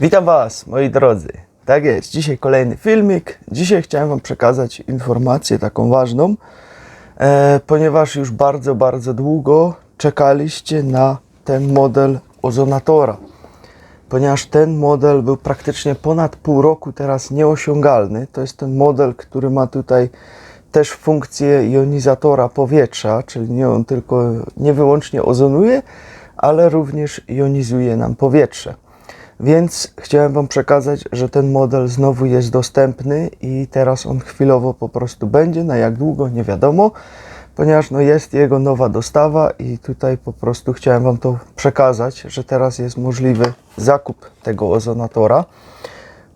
Witam Was, moi drodzy. Tak jest, dzisiaj kolejny filmik. Dzisiaj chciałem Wam przekazać informację taką ważną, e, ponieważ już bardzo, bardzo długo czekaliście na ten model ozonatora. Ponieważ ten model był praktycznie ponad pół roku teraz nieosiągalny. To jest ten model, który ma tutaj też funkcję jonizatora powietrza, czyli nie on tylko nie wyłącznie ozonuje, ale również jonizuje nam powietrze. Więc chciałem Wam przekazać, że ten model znowu jest dostępny i teraz on chwilowo po prostu będzie, na jak długo nie wiadomo, ponieważ no jest jego nowa dostawa i tutaj po prostu chciałem Wam to przekazać, że teraz jest możliwy zakup tego ozonatora,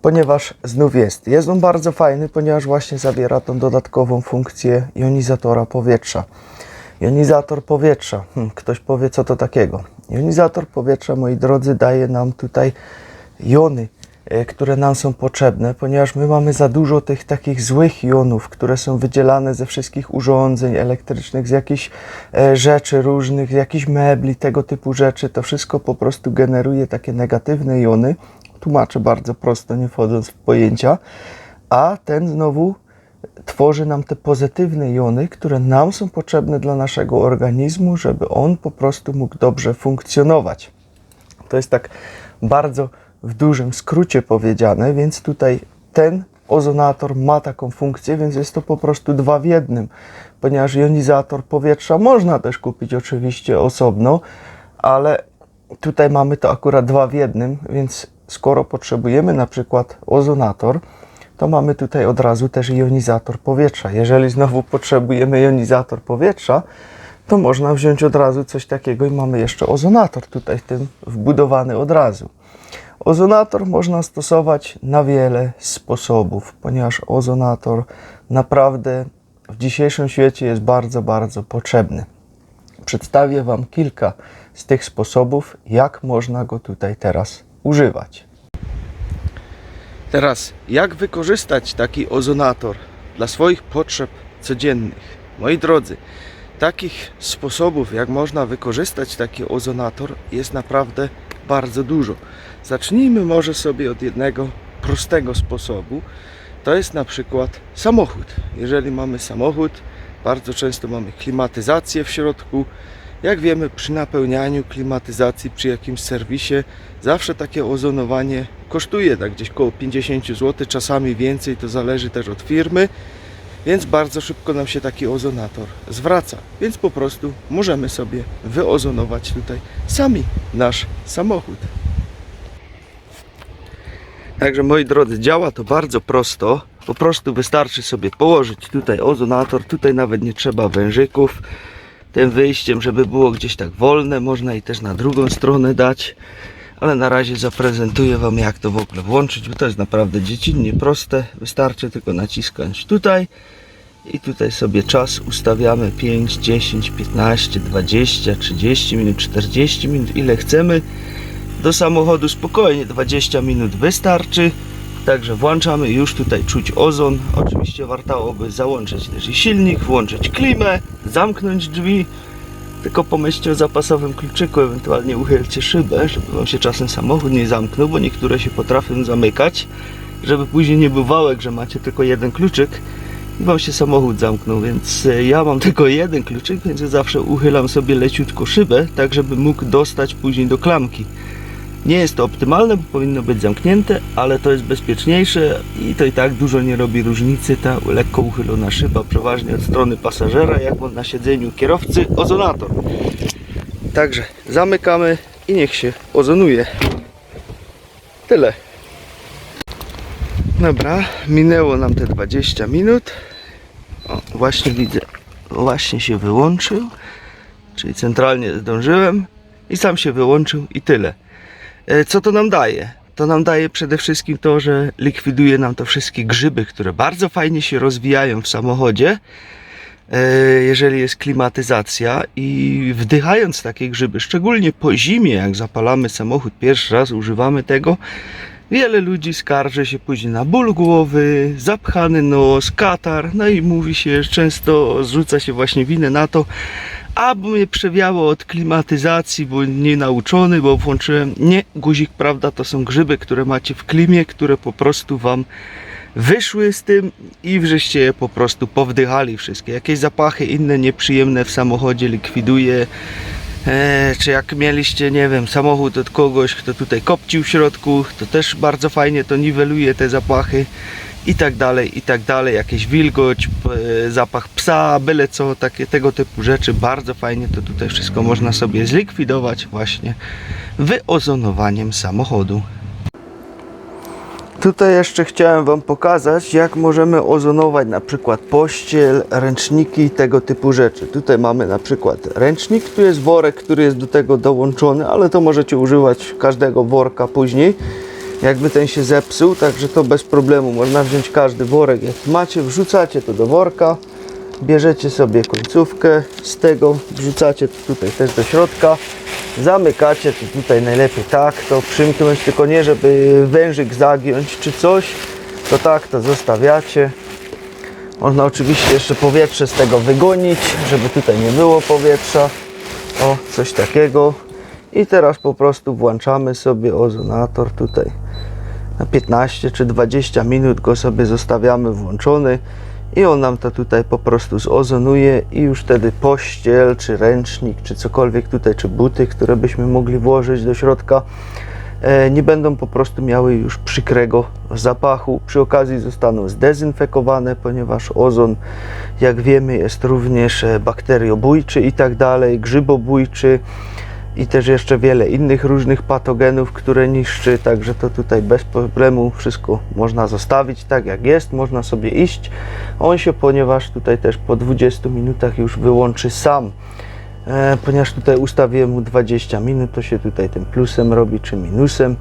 ponieważ znów jest. Jest on bardzo fajny, ponieważ właśnie zawiera tą dodatkową funkcję jonizatora powietrza. Jonizator powietrza. Hmm, ktoś powie, co to takiego. Jonizator powietrza, moi drodzy, daje nam tutaj jony, e, które nam są potrzebne, ponieważ my mamy za dużo tych takich złych jonów, które są wydzielane ze wszystkich urządzeń elektrycznych, z jakichś e, rzeczy różnych, z jakichś mebli, tego typu rzeczy. To wszystko po prostu generuje takie negatywne jony. Tłumaczę bardzo prosto, nie wchodząc w pojęcia. A ten znowu tworzy nam te pozytywne jony, które nam są potrzebne dla naszego organizmu, żeby on po prostu mógł dobrze funkcjonować. To jest tak bardzo w dużym skrócie powiedziane, więc tutaj ten ozonator ma taką funkcję, więc jest to po prostu dwa w jednym, ponieważ jonizator powietrza można też kupić oczywiście osobno, ale tutaj mamy to akurat dwa w jednym, więc skoro potrzebujemy na przykład ozonator, to mamy tutaj od razu też jonizator powietrza. Jeżeli znowu potrzebujemy jonizator powietrza, to można wziąć od razu coś takiego i mamy jeszcze ozonator tutaj w tym wbudowany od razu. Ozonator można stosować na wiele sposobów, ponieważ ozonator naprawdę w dzisiejszym świecie jest bardzo, bardzo potrzebny. Przedstawię Wam kilka z tych sposobów, jak można go tutaj teraz używać. Teraz, jak wykorzystać taki ozonator dla swoich potrzeb codziennych? Moi drodzy, takich sposobów, jak można wykorzystać taki ozonator, jest naprawdę bardzo dużo. Zacznijmy może sobie od jednego prostego sposobu. To jest na przykład samochód. Jeżeli mamy samochód, bardzo często mamy klimatyzację w środku. Jak wiemy, przy napełnianiu klimatyzacji przy jakimś serwisie zawsze takie ozonowanie kosztuje tak gdzieś około 50 zł, czasami więcej, to zależy też od firmy. Więc bardzo szybko nam się taki ozonator zwraca. Więc po prostu możemy sobie wyozonować tutaj sami nasz samochód. Także moi drodzy, działa to bardzo prosto. Po prostu wystarczy sobie położyć tutaj ozonator. Tutaj nawet nie trzeba wężyków. Tym wyjściem, żeby było gdzieś tak wolne, można i też na drugą stronę dać. Ale na razie zaprezentuję Wam jak to w ogóle włączyć, bo to jest naprawdę dziecinnie proste. Wystarczy tylko naciskać tutaj i tutaj sobie czas ustawiamy 5, 10, 15, 20, 30 minut, 40 minut, ile chcemy. Do samochodu spokojnie 20 minut wystarczy. Także włączamy, już tutaj czuć ozon. Oczywiście wartałoby załączyć też i silnik, włączyć klimę, zamknąć drzwi. Tylko pomyślcie o zapasowym kluczyku, ewentualnie uchylcie szybę, żeby wam się czasem samochód nie zamknął, bo niektóre się potrafią zamykać, żeby później nie był wałek, że macie tylko jeden kluczyk i wam się samochód zamknął, więc e, ja mam tylko jeden kluczyk, więc zawsze uchylam sobie leciutko szybę, tak żeby mógł dostać później do klamki. Nie jest to optymalne, bo powinno być zamknięte, ale to jest bezpieczniejsze i to i tak dużo nie robi różnicy ta lekko uchylona szyba, przeważnie od strony pasażera, jak na siedzeniu kierowcy, ozonator. Także zamykamy i niech się ozonuje. Tyle. Dobra, minęło nam te 20 minut. O, właśnie widzę, właśnie się wyłączył, czyli centralnie zdążyłem i sam się wyłączył i tyle. E, Co to nam daje? To nam daje przede wszystkim to, że likwiduje nam to wszystkie grzyby, które bardzo fajnie się rozwijają w samochodzie, e, jeżeli jest klimatyzacja i wdychając takie grzyby, szczególnie po zimie, jak zapalamy samochód pierwszy raz, używamy tego, wiele ludzi skarży się później na ból głowy, zapchany nos, katar, no i mówi się, często zrzuca się właśnie winę na to, A bo mnie przewiało od klimatyzacji, bo nie nauczony, bo włączyłem nie guzik, prawda, to są grzyby, które macie w klimie, które po prostu wam wyszły z tym i żeście je po prostu powdychali wszystkie. Jakieś zapachy inne nieprzyjemne w samochodzie likwiduje. E, czy jak mieliście, nie wiem, samochód od kogoś, kto tutaj kopcił w środku, to też bardzo fajnie to niweluje te zapachy i tak dalej, i tak dalej. Jakieś wilgoć, zapach psa, byle co, takie tego typu rzeczy. Bardzo fajnie to tutaj wszystko można sobie zlikwidować właśnie wyozonowaniem samochodu. Tutaj jeszcze chciałem Wam pokazać, jak możemy ozonować na przykład pościel, ręczniki i tego typu rzeczy. Tutaj mamy na przykład ręcznik, tu jest worek, który jest do tego dołączony, ale to możecie używać każdego worka później, jakby ten się zepsuł, także to bez problemu. Można wziąć każdy worek, jaki macie, wrzucacie to do worka, bierzecie sobie końcówkę z tego, wrzucacie to tutaj też do środka, zamykacie to tutaj najlepiej tak, to przymknąć, tylko nie żeby wężyk zagiąć czy coś, to tak to zostawiacie. Można oczywiście jeszcze powietrze z tego wygonić, żeby tutaj nie było powietrza. O, coś takiego. I teraz po prostu włączamy sobie ozonator tutaj na 15 czy 20 minut go sobie zostawiamy włączony i on nam to tutaj po prostu zozonuje i już wtedy pościel, czy ręcznik, czy cokolwiek tutaj, czy buty, które byśmy mogli włożyć do środka e, nie będą po prostu miały już przykrego zapachu. Przy okazji zostaną zdezynfekowane, ponieważ ozon, jak wiemy, jest również e, bakteriobójczy i tak dalej, grzybobójczy i też jeszcze wiele innych różnych patogenów, które niszczy, także to tutaj bez problemu wszystko można zostawić tak jak jest, można sobie iść. On się, ponieważ tutaj też po 20 minutach już wyłączy sam. E, ponieważ tutaj ustawiłem mu 20 minut, to się tutaj tym plusem robi, czy minusem.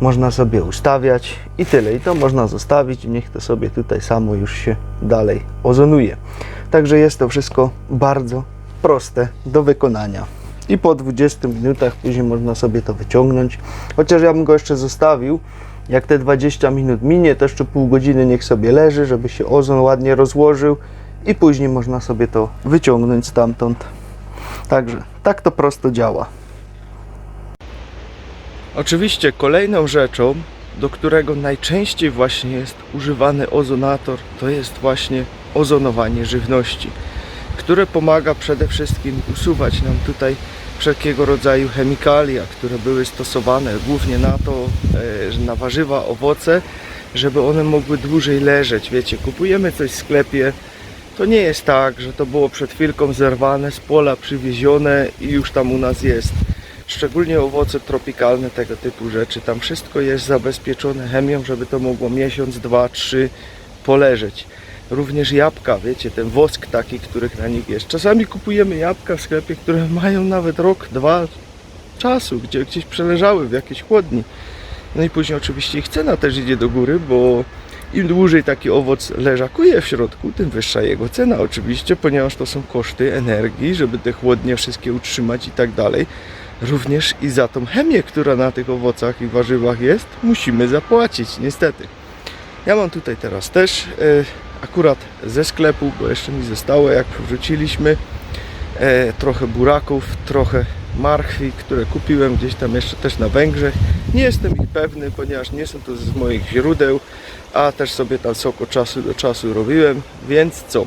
Można sobie ustawiać i tyle. I to można zostawić, niech to sobie tutaj samo już się dalej ozonuje. Także jest to wszystko bardzo proste do wykonania. I po 20 minutach później można sobie to wyciągnąć. Chociaż ja bym go jeszcze zostawił. Jak te 20 minut minie, to jeszcze pół godziny niech sobie leży, żeby się ozon ładnie rozłożył i później można sobie to wyciągnąć stamtąd. Także tak to prosto działa. Oczywiście kolejną rzeczą, do którego najczęściej właśnie jest używany ozonator, to jest właśnie ozonowanie żywności, które pomaga przede wszystkim usuwać nam tutaj wszelkiego rodzaju chemikalia, które były stosowane głównie na to, e, na warzywa, owoce, żeby one mogły dłużej leżeć. Wiecie, kupujemy coś w sklepie, to nie jest tak, że to było przed chwilką zerwane, z pola przywiezione i już tam u nas jest. Szczególnie owoce tropikalne, tego typu rzeczy. Tam wszystko jest zabezpieczone chemią, żeby to mogło miesiąc, dwa, trzy poleżeć. Również jabłka, wiecie, ten wosk taki, których na nich jest. Czasami kupujemy jabłka w sklepie, które mają nawet rok, dwa czasu, gdzie gdzieś przeleżały w jakiejś chłodni. No i później oczywiście ich cena też idzie do góry, bo im dłużej taki owoc leżakuje w środku, tym wyższa jego cena oczywiście, ponieważ to są koszty energii, żeby te chłodnie wszystkie utrzymać i tak dalej. Również i za tą chemię, która na tych owocach i warzywach jest, musimy zapłacić, niestety. Ja mam tutaj teraz też e, akurat ze sklepu, bo jeszcze mi zostało jak wrzuciliśmy e, trochę buraków, trochę marchwi, które kupiłem gdzieś tam jeszcze też na Węgrzech. Nie jestem ich pewny, ponieważ nie są to z moich źródeł, a też sobie tam sok czasu do czasu robiłem, więc co?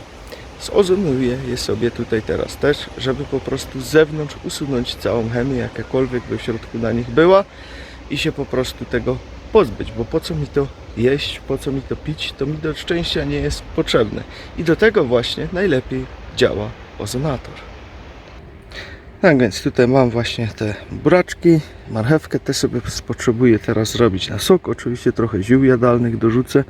Zozonuję je sobie tutaj teraz też, żeby po prostu z zewnątrz usunąć całą chemię, jakakolwiek by w środku na nich była i się po prostu tego pozbyć, bo po co mi to jeść, po co mi to pić, to mi do szczęścia nie jest potrzebne. I do tego właśnie najlepiej działa ozonator. Tak więc tutaj mam właśnie te buraczki, marchewkę też sobie potrzebuję teraz zrobić na sok. Oczywiście trochę ziół jadalnych dorzucę,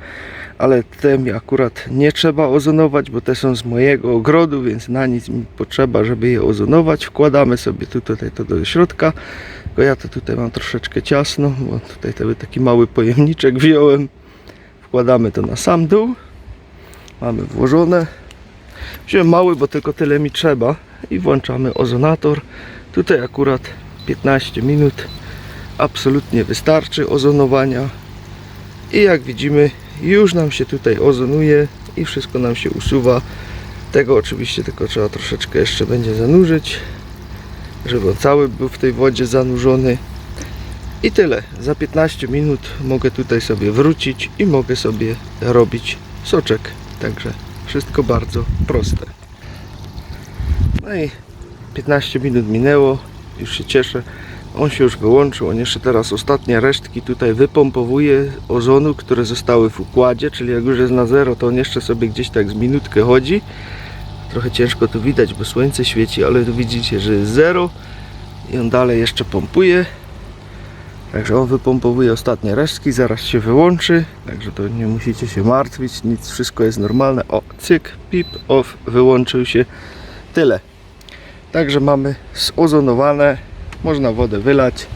ale te mi akurat nie trzeba ozonować, bo te są z mojego ogrodu, więc na nic mi potrzeba, żeby je ozonować. Wkładamy sobie tu, tutaj to do środka, tylko ja to tutaj mam troszeczkę ciasno, bo tutaj taki mały pojemniczek wziąłem. Wkładamy to na sam dół. Mamy włożone. Wziąłem mały, bo tylko tyle mi trzeba i włączamy ozonator. Tutaj akurat 15 minut absolutnie wystarczy ozonowania i jak widzimy już nam się tutaj ozonuje i wszystko nam się usuwa Tego oczywiście tylko trzeba troszeczkę jeszcze będzie zanurzyć, żeby on cały był w tej wodzie zanurzony. I tyle. Za 15 minut mogę tutaj sobie wrócić i mogę sobie robić soczek. Także wszystko bardzo proste. No i 15 minut minęło, już się cieszę. On się już wyłączył, on jeszcze teraz ostatnie resztki tutaj wypompowuje ozonu, które zostały w układzie, czyli jak już jest na zero, to on jeszcze sobie gdzieś tak z minutkę chodzi. Trochę ciężko tu widać, bo słońce świeci, ale tu widzicie, że jest zero i on dalej jeszcze pompuje. Także on wypompowuje ostatnie resztki, zaraz się wyłączy, także to nie musicie się martwić, nic, wszystko jest normalne. O, cyk, pip, off, wyłączył się. Tyle. Także mamy zozonowane, można wodę wylać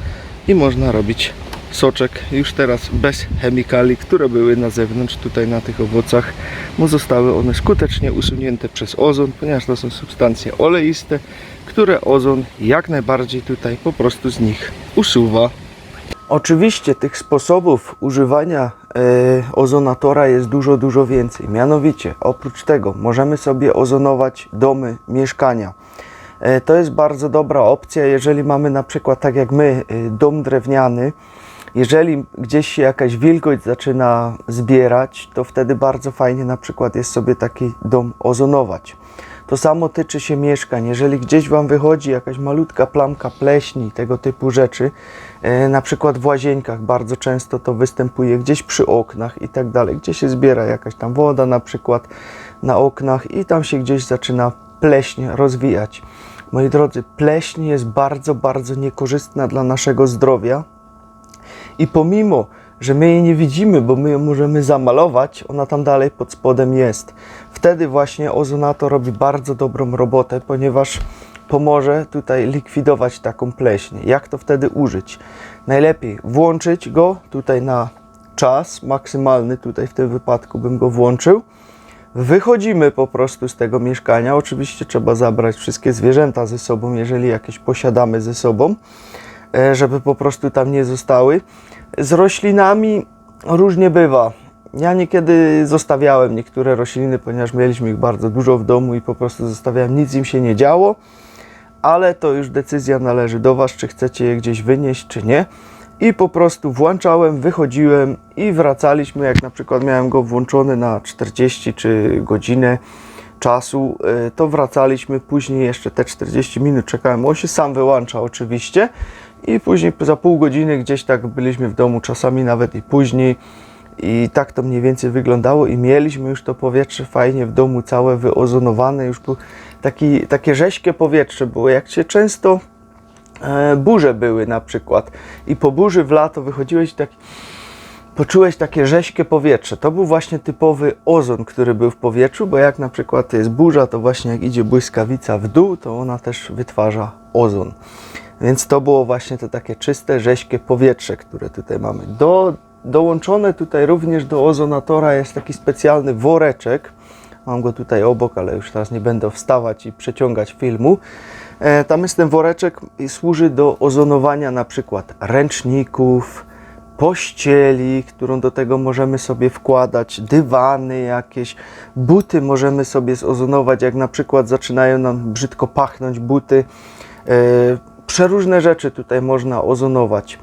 i można robić soczek już teraz bez chemikali, które były na zewnątrz tutaj na tych owocach, bo zostały one skutecznie usunięte przez ozon, ponieważ to są substancje oleiste, które ozon jak najbardziej tutaj po prostu z nich usuwa. Oczywiście tych sposobów używania e, ozonatora jest dużo, dużo więcej. Mianowicie, oprócz tego możemy sobie ozonować domy, mieszkania. E, to jest bardzo dobra opcja, jeżeli mamy na przykład, tak jak my, e, dom drewniany. Jeżeli gdzieś się jakaś wilgoć zaczyna zbierać, to wtedy bardzo fajnie na przykład jest sobie taki dom ozonować. To samo tyczy się mieszkań. Jeżeli gdzieś Wam wychodzi jakaś malutka plamka pleśni, tego typu rzeczy, e, na przykład w łazienkach bardzo często to występuje, gdzieś przy oknach i tak dalej, gdzie się zbiera jakaś tam woda na przykład na oknach i tam się gdzieś zaczyna pleśń rozwijać. Moi drodzy, pleśń jest bardzo, bardzo niekorzystna dla naszego zdrowia i pomimo, że my jej nie widzimy, bo my ją możemy zamalować, ona tam dalej pod spodem jest. Wtedy właśnie ozonator robi bardzo dobrą robotę, ponieważ pomoże tutaj likwidować taką pleśń. Jak to wtedy użyć? Najlepiej włączyć go tutaj na czas maksymalny, tutaj w tym wypadku bym go włączył. Wychodzimy po prostu z tego mieszkania. Oczywiście trzeba zabrać wszystkie zwierzęta ze sobą, jeżeli jakieś posiadamy ze sobą, e, żeby po prostu tam nie zostały. Z roślinami różnie bywa. Ja niekiedy zostawiałem niektóre rośliny, ponieważ mieliśmy ich bardzo dużo w domu i po prostu zostawiałem, nic im się nie działo, ale to już decyzja należy do Was, czy chcecie je gdzieś wynieść, czy nie. I po prostu włączałem, wychodziłem i wracaliśmy, jak na przykład miałem go włączony na 40 czy godzinę czasu, y, to wracaliśmy później jeszcze te 40 minut czekałem, on się sam wyłącza oczywiście i później za pół godziny gdzieś tak byliśmy w domu, czasami nawet i później. I tak to mniej więcej wyglądało i mieliśmy już to powietrze fajnie w domu całe wyozonowane, już był taki, takie rześkie powietrze było, jak się często e, burze były na przykład i po burzy w lato wychodziłeś tak poczułeś takie rześkie powietrze. To był właśnie typowy ozon, który był w powietrzu, bo jak na przykład jest burza, to właśnie jak idzie błyskawica w dół, to ona też wytwarza ozon. Więc to było właśnie to takie czyste, rześkie powietrze, które tutaj mamy. Do, dołączone tutaj również do ozonatora jest taki specjalny woreczek. Mam go tutaj obok, ale już teraz nie będę wstawać i przeciągać filmu. E, tam jest ten woreczek i służy do ozonowania na przykład ręczników, pościeli, którą do tego możemy sobie wkładać, dywany jakieś, buty możemy sobie zozonować, jak na przykład zaczynają nam brzydko pachnąć buty. E, przeróżne rzeczy tutaj można ozonować.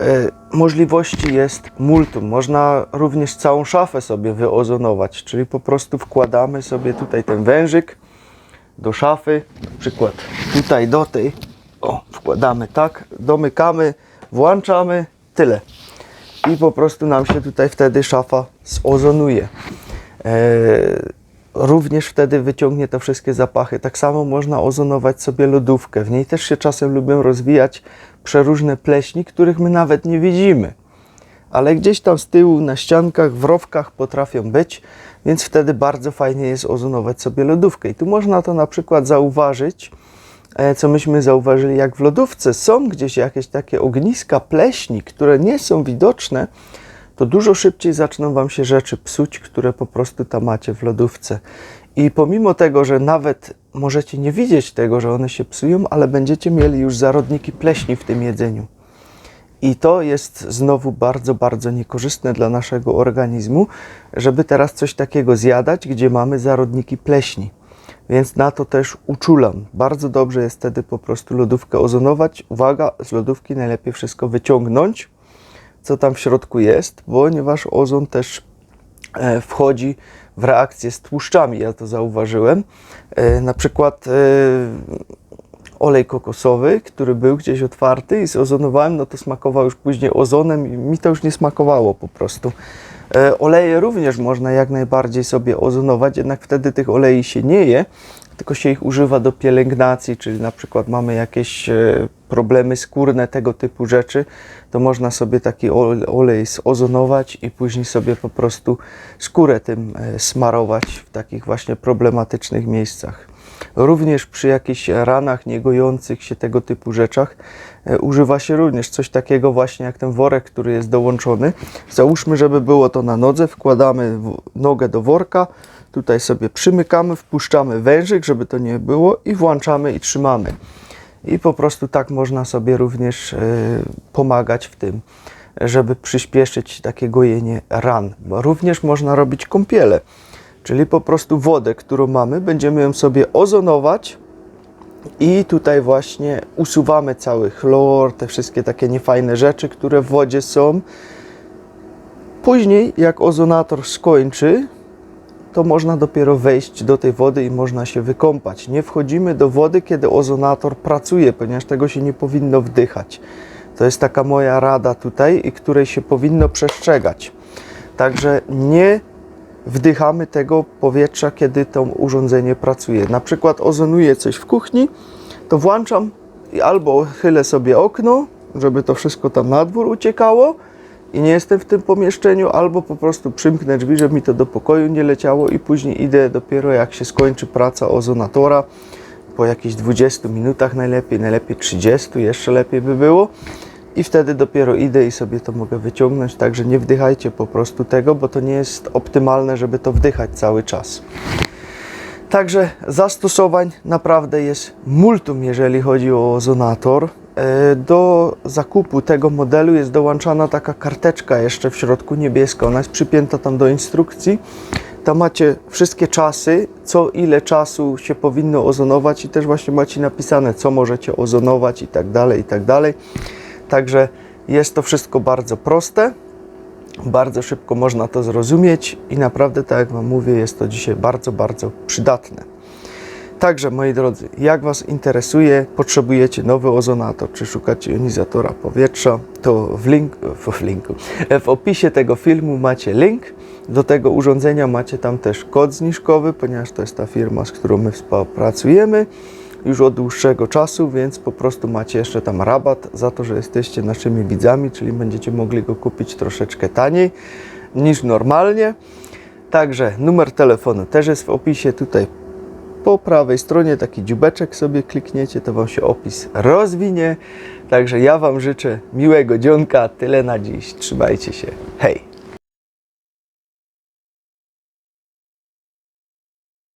E, możliwości jest multum. Można również całą szafę sobie wyozonować, czyli po prostu wkładamy sobie tutaj ten wężyk do szafy, na przykład tutaj do tej, o, wkładamy tak, domykamy, włączamy, tyle. I po prostu nam się tutaj wtedy szafa zozonuje. E, również wtedy wyciągnie te wszystkie zapachy. Tak samo można ozonować sobie lodówkę. W niej też się czasem lubią rozwijać przeróżne pleśni, których my nawet nie widzimy. Ale gdzieś tam z tyłu na ściankach, w rowkach potrafią być, więc wtedy bardzo fajnie jest ozonować sobie lodówkę. I tu można to na przykład zauważyć, e, co myśmy zauważyli, jak w lodówce są gdzieś jakieś takie ogniska pleśni, które nie są widoczne, to dużo szybciej zaczną Wam się rzeczy psuć, które po prostu tam macie w lodówce. I pomimo tego, że nawet możecie nie widzieć tego, że one się psują, ale będziecie mieli już zarodniki pleśni w tym jedzeniu. I to jest znowu bardzo, bardzo niekorzystne dla naszego organizmu, żeby teraz coś takiego zjadać, gdzie mamy zarodniki pleśni. więc na to też uczulam. Bardzo dobrze jest wtedy po prostu lodówkę ozonować. Uwaga, z lodówki najlepiej wszystko wyciągnąć, co tam w środku jest, ponieważ ozon też e, wchodzi w reakcję z tłuszczami, ja to zauważyłem. E, Na przykład e, olej kokosowy, który był gdzieś otwarty i zozonowałem, no to smakował już później ozonem i mi to już nie smakowało po prostu. E, Oleje również można jak najbardziej sobie ozonować, jednak wtedy tych olei się nie je, tylko się ich używa do pielęgnacji, czyli na przykład mamy jakieś e, problemy skórne, tego typu rzeczy, to można sobie taki ole- olej zozonować i później sobie po prostu skórę tym e, smarować w takich właśnie problematycznych miejscach. Również przy jakichś ranach niegojących się tego typu rzeczach e, używa się również coś takiego właśnie jak ten worek, który jest dołączony. Załóżmy, żeby było to na nodze, wkładamy nogę do worka, tutaj sobie przymykamy, wpuszczamy wężyk, żeby to nie było i włączamy i trzymamy. I po prostu tak można sobie również e, pomagać w tym, żeby przyspieszyć takie gojenie ran. Również można robić kąpiele, czyli po prostu wodę, którą mamy, będziemy ją sobie ozonować i tutaj właśnie usuwamy cały chlor, te wszystkie takie niefajne rzeczy, które w wodzie są. Później, jak ozonator skończy, to można dopiero wejść do tej wody i można się wykąpać. Nie wchodzimy do wody, kiedy ozonator pracuje, ponieważ tego się nie powinno wdychać. To jest taka moja rada tutaj, i której się powinno przestrzegać. Także nie wdychamy tego powietrza, kiedy to urządzenie pracuje. Na przykład ozonuję coś w kuchni, to włączam i albo chylę sobie okno, żeby to wszystko tam na dwór uciekało i nie jestem w tym pomieszczeniu, albo po prostu przymknę drzwi, żeby mi to do pokoju nie leciało i później idę dopiero jak się skończy praca ozonatora, po jakichś 20 minutach najlepiej, najlepiej 30, jeszcze lepiej by było. I wtedy dopiero idę i sobie to mogę wyciągnąć, także nie wdychajcie po prostu tego, bo to nie jest optymalne, żeby to wdychać cały czas. Także zastosowań naprawdę jest multum, jeżeli chodzi o ozonator. E, Do zakupu tego modelu jest dołączana taka karteczka jeszcze w środku niebieska. Ona jest przypięta tam do instrukcji. Tam macie wszystkie czasy, co ile czasu się powinno ozonować i też właśnie macie napisane, co możecie ozonować i tak dalej, i tak dalej. Także jest to wszystko bardzo proste. Bardzo szybko można to zrozumieć i naprawdę, tak jak Wam mówię, jest to dzisiaj bardzo, bardzo przydatne. Także, moi drodzy, jak Was interesuje, potrzebujecie nowy ozonator, czy szukacie jonizatora powietrza, to w, link, w, linku, w opisie tego filmu macie link. Do tego urządzenia macie tam też kod zniżkowy, ponieważ to jest ta firma, z którą my współpracujemy już od dłuższego czasu, więc po prostu macie jeszcze tam rabat za to, że jesteście naszymi widzami, czyli będziecie mogli go kupić troszeczkę taniej niż normalnie. Także numer telefonu też jest w opisie tutaj po prawej stronie taki dziubeczek sobie klikniecie, to Wam się opis rozwinie. Także ja Wam życzę miłego dzionka. Tyle na dziś. Trzymajcie się. Hej!